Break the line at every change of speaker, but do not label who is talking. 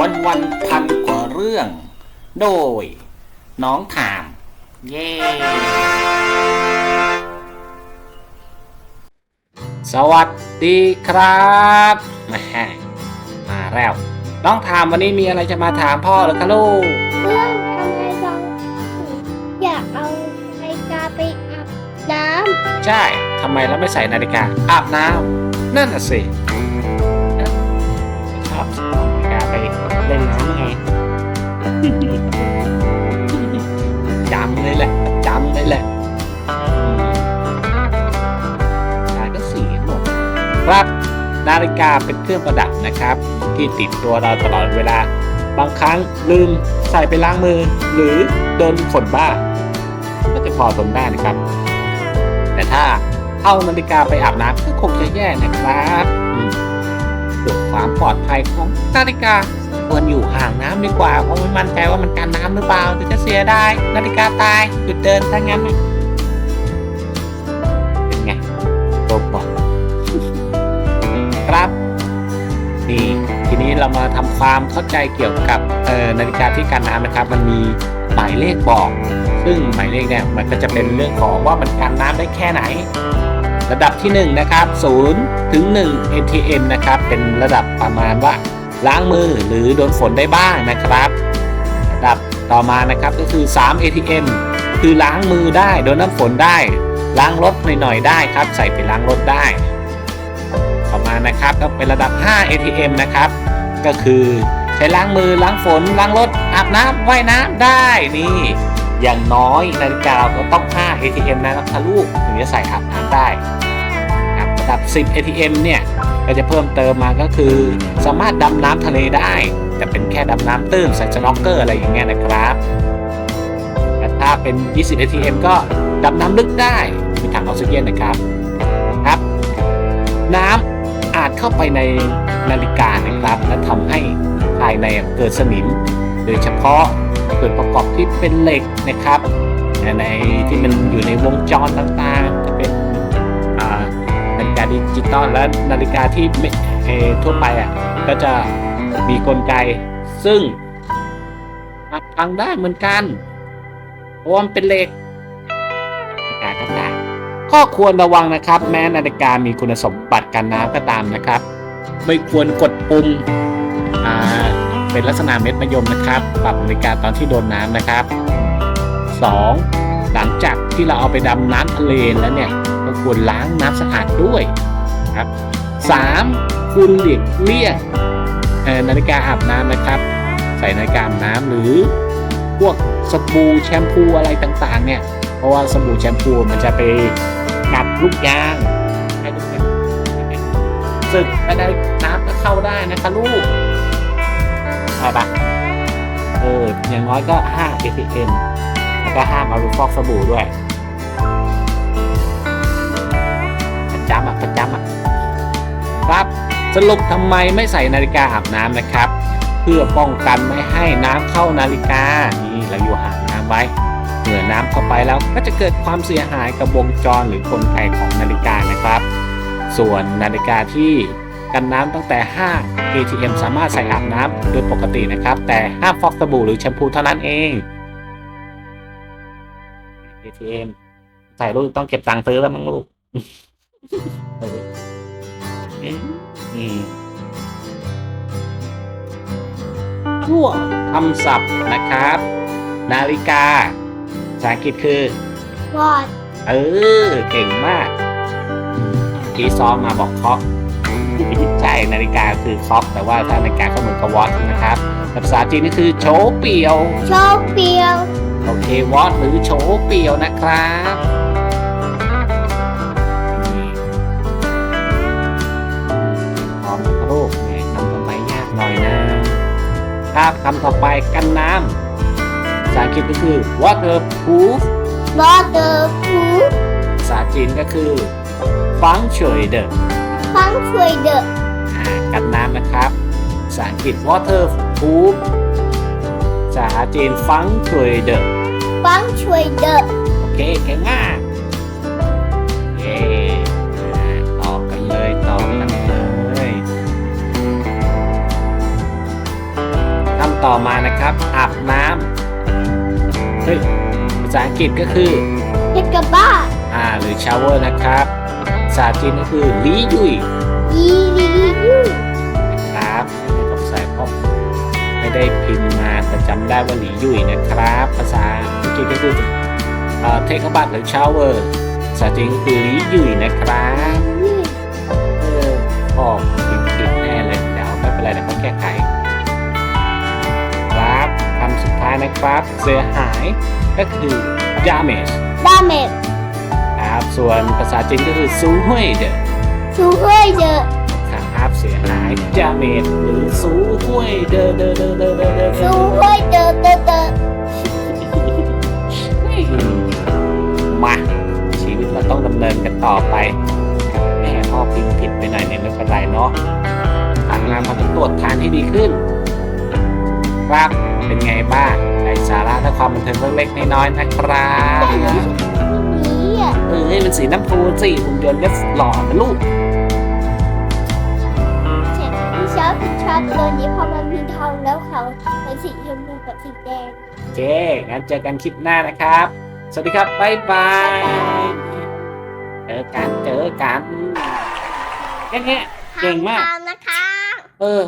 วันวันๆพันกว่าเรื่อง โดย น้องถาม เย้ สวัสดีครับมามาแล้ว น้องถามวันนี้มีอะไรจะมาถามพ่อหรือคะลูก
เรื่องทำไมเราอยากเอานาฬิกาไปอาบน้
ใช่ทำไมเราไม่ใส่นาฬิกาอาบน้ำนั่นน่ะสิ ละจำเลยแหละนาฬิกาก็สีหมดครับ นาฬิกาเป็นเครื่องประดับนะครับ ที่ติดตัวเราตลอดเวลา บางครั้งลืมใส่ไปล้างมือ หรือโดนฝนบ้า ก็จะพอทนได้นะครับ แต่ถ้าเอานาฬิกาไปอาบน้ำก็คงจะแย่นะครับเพื่อความปลอดภัยของนาฬิกา ควรอยู่ห่างน้ำดีกว่า เพราะไม่มั่นใจว่ามันกันน้ำหรือเปล่าเดี๋ยวจะเสียได้ นาฬิกาตายหยุดเดินถ้างั้น เป็นไงโรบอทครับนี่ทีนี้เรามาทำความเข้าใจเกี่ยวกับนาฬิกาที่กันน้ำนะครับ มันมีหมายเลขบอก ซึ่งหมายเลขเนี่ยมันก็จะเป็นเรื่องของว่ามันกันน้ำได้แค่ไหน ระดับที่ 1 นะครับ0ถึง 1 ATM นะครับ เป็นระดับประมาณว่า ล้างมือหรือโดนฝนได้บ้างนะครับระดับต่อมานะครับก็คือ 3 ATM คือล้างมือได้โดนน้ำฝนได้ ล้างรถหน่อยๆได้ครับ ใส่ไปล้างรถได้ ต่อมานะครับก็เป็นระดับ 5 ATM นะครับ ก็คือใช้ล้างมือล้างฝนล้างรถอาบน้ำว่ายน้ำได้นี่ อย่างน้อยนาฬิกาเราก็ต้อง 5 ATM นะครับลูกถึงจะใส่อาบน้ำได้ครับระดับ 10 ATM เนี่ย ก็จะเพิ่มเติมมาก็คือ สามารถดำน้ำทะเลได้ แต่เป็นแค่ดำน้ำตื้นใส่สโนว์เกอร์อะไรอย่างเงี้ยนะครับแต่ถ้าเป็น 20 ATM ก็ดำน้ำลึกได้มีถังออกซิเจนนะครับครับ น้ำอาจเข้าไปในนาฬิกานะครับ และทำให้ภายในเกิดสนิม โดยเฉพาะส่วนประกอบที่เป็นเหล็กนะครับ ในที่มันอยู่ในวงจรต่างๆ กาดิจิตอลและนาฬิกาที่ไม่เอ่อทั่วไปอะก็จะมีกลไก ซึ่งอาจพังได้เหมือนกันเพราะว่ามันเป็นเหล็กนาฬิกาก็ได้ข้อควรระวังนะครับ แม้นาฬิกามีคุณสมบัติกันน้ำก็ตามนะครับ ไม่ควรกดปุ่มเป็นลักษณะเม็ดมะยมนะครับ ปรับนาฬิกาตอนที่โดนน้ำนะครับ 2. หลังจากที่เราเอาไปดำน้ำทะเลแล้วเนี่ย ก็ควรล้างน้ำสะอาดด้วยครับ 3. คุณหลีกเลี่ยงเอ่อนาฬิกาอาบน้ำนะครับ ใส่นาฬิกาอาบน้ำหรือพวกสบู่แชมพูอะไรต่างๆ เนี่ย เพราะว่าสบู่แชมพูมันจะไปกัดลูกยางให้ลูกยางสึกไปได้น้ำก็เข้าได้นะคะลูกใช่ปะเอออย่างน้อยก็ 5 ATM แล้วก็ห้ามเอาไปฟอกสบู่ด้วย จำอะประจำอะครับสรุปทำไมไม่ใส่นาฬิกาอาบน้ำนะครับ เพื่อป้องกันไม่ให้น้ำเข้านาฬิกานี่เราอยู่ห่างน้ำไว้เมื่อน้ำเข้าไปแล้วก็จะเกิดความเสียหายกับวงจรหรือกลไกของนาฬิกานะครับ ส่วนนาฬิกาที่กันน้ำตั้งแต่ 5 ATM สามารถใส่อาบน้ำโดยปกตินะครับ แต่ห้ามฟอกสบู่หรือแชมพูเท่านั้นเอง ATM ใส่ลูกต้องเก็บตังค์ซื้อแล้วมั้งลูก เอออืมช่วงคำศัพท์นะครับ นาฬิกาภาษาอังกฤษคือำ
วอด
เออ เก่งมากกีซ้อมมาบอกเคาะใช่นาฬิกาคือคล็อกแต่ว่าถ้านาฬิกาก็เหมือนกับวอทนะครับแต่ภาษาจีนนี่คือโฉเปียว
โชคเปียว
โอเควอทหรือโฉเปียวนะครับ ไปยากหน่อยนะครับคำต่อไปกันน้ำภาษาอังกฤษก็คือ waterproof
วอเตอร์พู
ภาษาจีนก็คือฟังเฉยเดอ
ฟังช่วยเดอะ
กันน้ำนะครับภาษาอังกฤษ waterproof ภาษาจีนฟังเฉยเดอ
ฟังช่วยเดอะ
โอเคเก่งมาก อมานะครับอาบน้ำเฮ้ยภาษาอังกฤษก็คือ
เฮ็ดกับบ้าน
อ่าหรือ shower นะครับภาษาจีนก็คือหลียุย
ยีรียู
นะครับสงสัยเพราะไม่ได้พิมพ์มาแต่จำได้ว่าหลียุยนะครับ ภาษาอังกฤษก็คือเอ่อ take a bath หรือ shower ภาษาจีนก็คือหลียุยนะครับ
ยืด
เออออกผิดผิดแน่เลยเดี๋ยวไม่เป็นไรเดี๋ยวเขาแก้ไขครับคำสุดท้ายนะครับ เสียหายก็คือ damage
ดาเมจ
ครับ ส่วนภาษาจีนก็คือซูห้วยเดอ
ชูเฮ้ยเยอะ
ครับเสียหาย damage หรือซูห้วยเดอเดอเดอเดอเดอเดอ
ชูเฮ้ยเดอะเดอะเดอะ
มาชีวิตเราต้องดำเนินกันต่อไปแม่พ่อพิมพ์ผิดไปหน่อยเนี่ยไม่เป็นไรเนาะทางงานมาต้องตรวจทานให้ดีขึ้น ครับ เป็นไงบ้างได้สาระและความบันเทิงเล็กๆน้อยๆนะครับ
นี้อะ
เออให้มันสีน้ำพูสิหุ่นยนต์ก็หล่อนะลูก
เห็นพี่ชอบพี่ชอบตัวนี้เพราะมันมีทองแล้วเขาเป็นสีชมพูกับสีแดง
โอเคงั้นเจอกันคลิปหน้านะครับ สวัสดีครับบ๊ายบายเจอกันเจอกันแค่เนี้ยเก่งมาก
ทางนะคะ
เออ